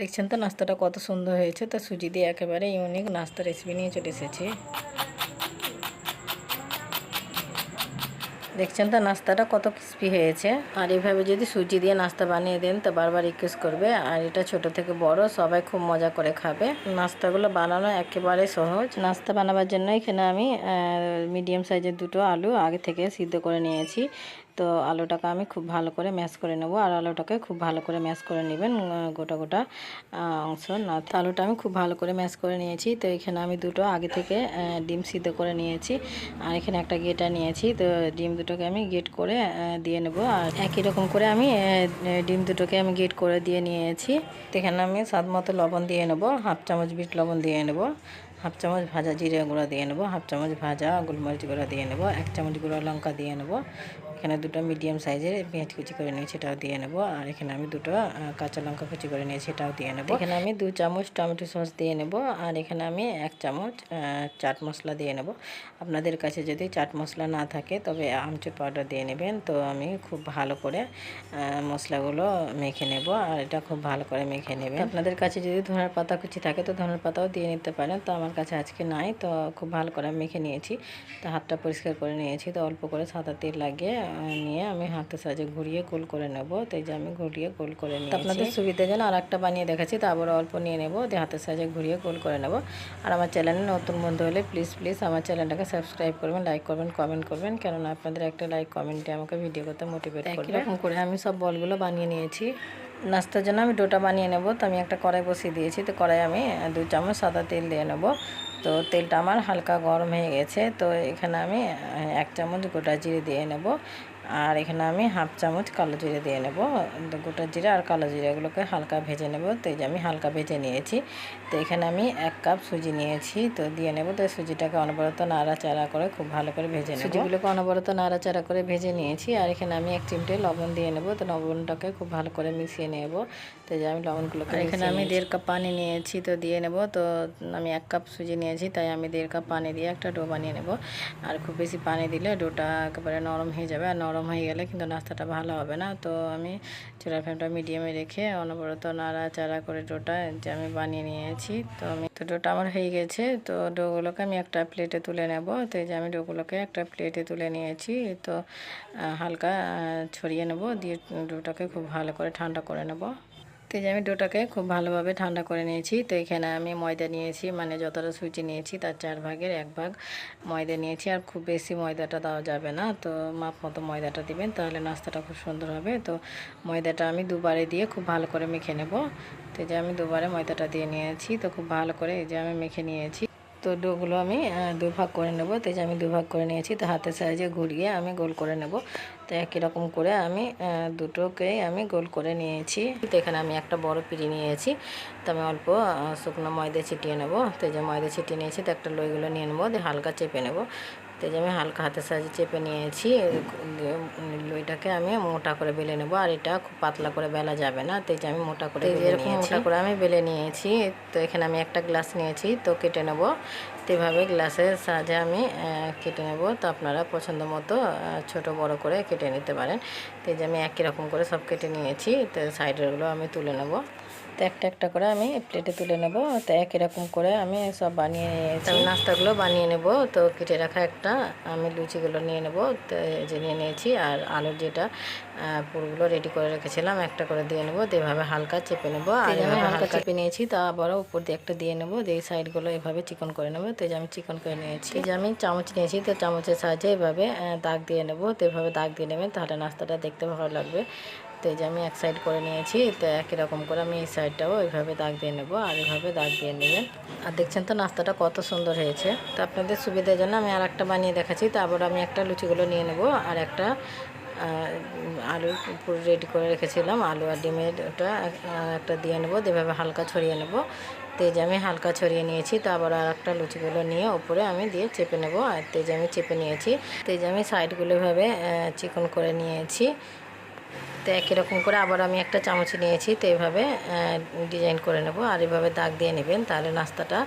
দেখছেন তো, নাস্তাটা কত সুন্দর হয়েছে। তো সুজি দিয়ে একেবারে ইউনিক নাস্তা রেসিপি নিয়ে চলে এসেছি। দেখছেন তো, নাস্তাটা কত ক্রিস্পি হয়েছে। আর এইভাবে যদি সুজি দিয়ে নাস্তা বানিয়ে দেন, তো বারবার রিকোয়েস্ট করবে। আর এটা ছোট থেকে বড়, সবাই খুব মজা করে খাবে। নাস্তাগুলো বানানো একেবারে সহজ। নাস্তা বানাবার জন্য এখানে আমি মিডিয়াম সাইজের দুটো আলু আগে থেকে সিদ্ধ করে নিয়েছি। তো আলুটাকে আমি খুব ভালো করে ম্যাশ করে নেব। আর আলুটাকে খুব ভালো করে ম্যাশ করে নেবেন গোটা গোটা অংশ। না তো আলুটা আমি খুব ভালো করে ম্যাশ করে নিয়েছি। তো এখানে আমি দুটো আগে থেকে ডিম সিদ্ধ করে নিয়েছি। আর এখানে একটা গেটা নিয়েছি তো ডিম দুটোকে আমি গেট করে দিয়ে নেব। আর একই রকম করে আমি ডিম দুটোকে আমি গেট করে দিয়ে নিয়েছি। তো এখানে আমি স্বাদ মতো লবণ দিয়ে নেব। হাফ চামচ বিট লবণ দিয়ে নেব। হাফ চামচ ভাজা জিরে গুঁড়া দিয়ে নেব। হাফ চামচ ভাজা গোলমরিচ গুঁড়া দিয়ে নেব। এক চামচ গুঁড়া লঙ্কা দিয়ে নেব। এখানে দুটো মিডিয়াম সাইজের পেঁয়াজ কুচি করে নিয়েছি সেটাও দিয়ে নেব। আর এখানে আমি দুটো কাঁচা লঙ্কা কুচি করে নিয়েছি সেটাও দিয়ে নেব। এখানে আমি দু চামচ টমেটো সস দিয়ে নেব আর এখানে আমি এক চামচ চাট মশলা দিয়ে নেব। আপনাদের কাছে যদি চাট মশলা না থাকে তবে আমচুর পাউডার দিয়ে নেবেন। তো আমি খুব ভালো করে মশলাগুলো মেখে নেব আর এটা খুব ভালো করে মেখে নেবেন। আপনাদের কাছে যদি ধনের পাতা কুচি থাকে তো ধনের পাতাও দিয়ে নিতে পারেন। তো আমার কাছে আজকে নাই তো খুব ভালো করে মেখে নিয়েছি। তো হাতটা পরিষ্কার করে নিয়েছি তো অল্প করে সাদা তেল লাগিয়ে নিয়ে আমি হাতের সাজে ঘুরিয়ে গোল করে নেব। তো এই যে আমি ঘুরিয়ে গোল করে নিই আপনাদের সুবিধা যেন আর একটা বানিয়ে দেখাচ্ছি তো আবার অল্প নিয়ে নেব দিয়ে হাতের সাজে ঘুরিয়ে গোল করে নেব। আর আমার চ্যানেলে নতুন বন্ধু হলে প্লিজ প্লিজ আমার চ্যানেলটাকে সাবস্ক্রাইব করবেন লাইক করবেন কমেন্ট করবেন কেননা আপনাদের একটা লাইক কমেন্টে আমাকে ভিডিও করতে মোটিভেট করবে। এরকম করে আমি সব বলগুলো বানিয়ে নিয়েছি। নাস্তার জন্য আমি ডোটা বানিয়ে নেব তো আমি একটা কড়াই বসিয়ে দিয়েছি তো কড়াই আমি দু চামচ সাদা তেল দিয়ে নেব। তো তেলটা আমার হালকা গরম হয়ে গেছে, তো এখানে আমি এক চামচ গোটা জিরে দিয়ে নেব। আর এখানে আমি হাফ চামচ কালো জিরে দিয়ে নেব। গোটা জিরা আর কালো জিরাগুলোকে হালকা ভেজে নেব। তো এই যে আমি হালকা ভেজে নিয়েছি। তো এখানে আমি এক কাপ সুজি নিয়েছি। তো দিয়ে নেব। তো সুজিটাকে অনবরত নাড়াচাড়া করে খুব ভালো করে ভেজে নেব। সুজিগুলোকে অনবরত নাড়াচাড়া করে ভেজে নিয়েছি। আর এখানে আমি এক চিমটে লবণ দিয়ে নেব। তো লবণটাকে খুব ভালো করে মিশিয়ে নেব। তো যে আমি লবণগুলোকে এখানে আমি দেড় কাপ পানি নিয়েছি। তো দিয়ে নেব। তো আমি এক কাপ সুজি নিয়েছি। তাই আমি দেড় কাপ পানি দিয়ে একটা ডো বানিয়ে নেব। আর খুব বেশি পানি দিলে ডোটা একেবারে নরম হয়ে যাবে। আর নরম গরম হয়ে গেলে কিন্তু নাস্তাটা ভালো হবে না। তো আমি চুলা ফ্লেমটা মিডিয়ামে রেখে অনবরত নাড়া চাড়া করে ডোটা যে আমি বানিয়ে নিয়েছি, তো আমি, তো ডোটা আমার হয়ে গেছে। তো ডোগুলোকে আমি একটা প্লেটে তুলে নেব। তো এই যে আমি ডোগুলোকে একটা প্লেটে তুলে নিয়েছি। তো হালকা ছড়িয়ে নেব। দিয়ে ডোটাকে খুব ভালো করে ঠান্ডা করে নেব। তো যে আমি ডোটাকে খুব ভালোভাবে ঠান্ডা করে নিয়েছি, তো এখানে আমি ময়দা নিয়েছি মানে যতটা সুজি নিয়েছি তার চার ভাগের এক ভাগ ময়দা নিয়েছি, আর খুব বেশি ময়দাটা দেওয়া যাবে না। তো মাপ মতো ময়দাটা দিবেন, তাহলে নাস্তাটা খুব সুন্দর হবে। তো ময়দাটা আমি দুবারে দিয়ে খুব ভালো করে মেখে নেব। তো যে আমি দুবারে ময়দাটা দিয়ে নিয়েছি, তো খুব ভালো করে এই যে আমি মেখে নিয়েছি। তো ডোগুলো আমি দুভাগ করে নেব। তো যে আমি দুভাগ করে নিয়েছি, তো হাতের সাইজে ঘুরিয়ে আমি গোল করে নেব। তো একই রকম করে আমি দুটোকেই আমি গোল করে নিয়েছি। তো এখানে আমি একটা বড় পিড়ি নিয়েছি। তো আমি অল্প শুকনো ময়দা ছিটিয়ে নেব। তো যে ময়দা ছিটিয়ে নিয়েছি, তো একটা লইগুলো নিয়ে নেব, দিয়ে হালকা চেপে নেব। তো যে আমি হালকা হাতের সাহায্যে চেপে নিয়েছি লইটাকে আমি মোটা করে বেলে নেব আর এটা খুব পাতলা করে বেলা যাবে না তো যে আমি মোটা করে এরকম মোটা করে আমি বেলে নিয়েছি তো এখানে আমি একটা গ্লাস নিয়েছি তো কেটে নেব। তো এভাবে গ্লাসের সাহায্যে আমি কেটে নেব তো আপনারা পছন্দ মতো ছোট বড় করে কেটে নিতে পারেন। তো যে আমি একই রকম করে সব কেটে নিয়েছি তো সাইডেরগুলো আমি তুলে নেব। তো একটা একটা করে আমি প্লেটে তুলে নেব। তো একই রকম করে আমি সব বানিয়ে নিয়েছি। আমি নাস্তাগুলো বানিয়ে নেব। তো কেটে রাখা একটা আমি লুচিগুলো নিয়ে নেব। তো যে নিয়ে নিয়েছি। আর আলুর যেটা পুরগুলো রেডি করে রেখেছিলাম একটা করে দিয়ে নেব। এভাবে হালকা চেপে নেব। আর আমি হালকা চেপে নিয়েছি। তা আবারও উপর দিয়ে একটা দিয়ে নেব। দিয়ে সাইডগুলো এভাবে চিকন করে নেব। তো যে আমি চিকন করে নিয়েছি। যে আমি চামচ নিয়েছি। তো চামচের সাহায্যে এভাবে দাগ দিয়ে নেব। তো এভাবে দাগ দিয়ে নেবেন। তাহলে নাস্তাটা দেখতে ভালো লাগবে। তো যে আমি এক সাইড করে নিয়েছি, তো একই রকম করে আমি এই সাইডটাও এইভাবে দাগ দিয়ে নেব আর এইভাবে দাগ দিয়ে নেবেন। আর দেখছেন তো নাস্তাটা কত সুন্দর হয়েছে। তো আপনাদের সুবিধার জন্য আমি আর একটা বানিয়ে দেখাচ্ছি। তারপর আমি একটা লুচিগুলো নিয়ে নেব আর একটা আলু পুরো রেডি করে রেখেছিলাম। আলু আর ডিমের ওটা একটা দিয়ে নেব যেভাবে হালকা ছড়িয়ে নেব। তেজে আমি হালকা ছড়িয়ে নিয়েছি, তো আবার আর একটা লুচিগুলো নিয়ে ওপরে আমি দিয়ে চেপে নেব। আর তেজে আমি চেপে নিয়েছি তেজে আমি সাইডগুলো এভাবে চিকন করে নিয়েছি। তো একই রকম করে আবার আমি একটা চামচ নিয়েছি, তো এভাবে ডিজাইন করে নেব। আর এভাবে দাগ দিয়ে নেবেন, তাহলে নাস্তাটা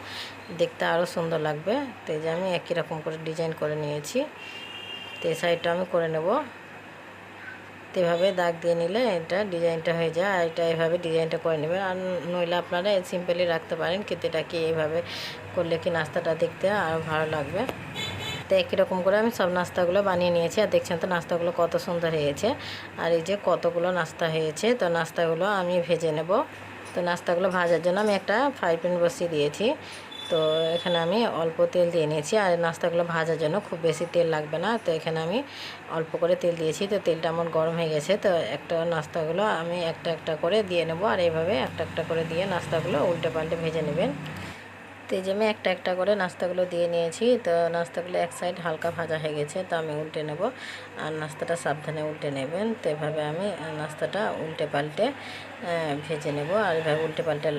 দেখতে আরও সুন্দর লাগবে। তো যে আমি একই রকম করে ডিজাইন করে নিয়েছি, তো এই সাইডটা আমি করে নেব। তো এভাবে দাগ দিয়ে নিলে এটা ডিজাইনটা হয়ে যায়, আর এটা এভাবে ডিজাইনটা করে নেবেন। আর নইলে আপনারা সিম্পলি রাখতে পারেন, কিন্তু এটা কি এইভাবে করলে কি নাস্তাটা দেখতে আরও ভালো লাগবে। তো একই রকম করে আমি সব নাস্তাগুলো বানিয়ে নিয়েছি। আর দেখছেন তো নাস্তাগুলো কত সুন্দর হয়েছে। আর এই যে কতগুলো নাস্তা হয়েছে, তো নাস্তাগুলো আমি ভেজে নেব। তো নাস্তাগুলো ভাজার জন্য আমি একটা ফ্রাই প্যান বসিয়ে দিয়েছি। তো এখানে আমি অল্প তেল দিয়ে নিয়েছি। আর নাস্তাগুলো ভাজার জন্য খুব বেশি তেল লাগবে না। তো এখানে আমি অল্প করে তেল দিয়েছি। তো তেলটা আমার গরম হয়ে গেছে। তো একটা নাস্তাগুলো আমি একটা একটা করে দিয়ে নেব। আর এইভাবে একটা একটা করে দিয়ে নাস্তাগুলো উল্টে পাল্টে ভেজে নেবেন। তো এই যে আমি একটা একটা করে নাস্তাগুলো দিয়ে নিয়েছি। তো নাস্তাগুলো এক সাইড হালকা ভাজা হয়ে গেছে, তো আমি উল্টে নেব। আর নাস্তাটা সাবধানে উল্টে নেবেন। তো এভাবে আমি নাস্তাটা উল্টে পাল্টে ভেজে নেব। আর এভাবে উল্টে পাল্টে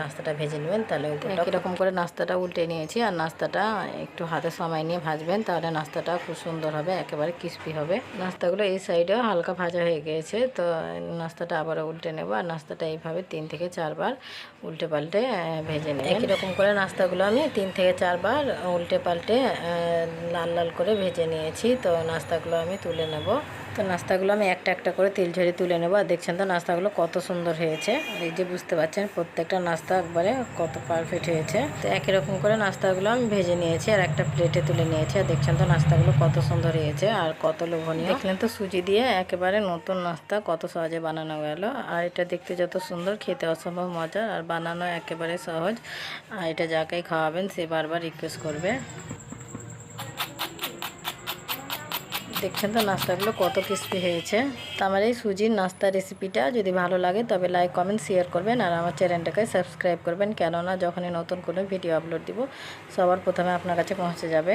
নাস্তাটা ভেজে নেবেন তাহলে কীরকম করে নাস্তাটা উল্টে নিয়েছি। আর নাস্তাটা একটু হাতে সময় নিয়ে ভাজবেন তাহলে নাস্তাটা খুব সুন্দর হবে একেবারে ক্রিস্পি হবে। নাস্তাগুলো এই সাইডেও হালকা ভাজা হয়ে গিয়েছে তো নাস্তাটা আবারও উল্টে নেব। আর নাস্তাটা এইভাবে তিন থেকে চারবার উল্টে পাল্টে ভেজে নেব একই রকম করে নাস্তাগুলো আমি তিন থেকে চারবার উল্টে পাল্টে লাল লাল করে ভেজে নিয়েছি তো নাস্তাগুলো আমি তুলে নেব। তো নাস্তাগুলো আমি একটা একটা করে তেল ঝরে তুলে নেব। আর দেখছেন তো নাস্তাগুলো কত সুন্দর হয়েছে। এই যে বুঝতে পারছেন প্রত্যেকটা নাস্তা একবারে কত পারফেক্ট হয়েছে। তো একই রকম করে নাস্তাগুলো আমি ভেজে নিয়েছি আর একটা প্লেটে তুলে নিয়েছি। আর দেখছেন তো নাস্তাগুলো কত সুন্দর হয়েছে আর কত লোভনীয়। দেখলেন তো সুজি দিয়ে একেবারে নতুন নাস্তা কত সহজে বানানো গেল। আর এটা দেখতে যত সুন্দর, খেতে অসম্ভব মজার। আর বানানো একেবারে সহজ। আর এটা যাকেই খাওয়াবেন সে বারবার রিকোয়েস্ট করবে। দেখছেন তো নাস্তাগুলো কত ক্রিস্পি হয়েছে? তো আমার এই সুজির নাস্তা রেসিপিটা যদি ভালো লাগে তবে লাইক কমেন্ট শেয়ার করবেন আর আমার চ্যানেলটাকে সাবস্ক্রাইব করবেন। কেননা যখনই নতুন কোনো ভিডিও আপলোড দিব, সবার প্রথমে আপনার কাছে পৌঁছে যাবে।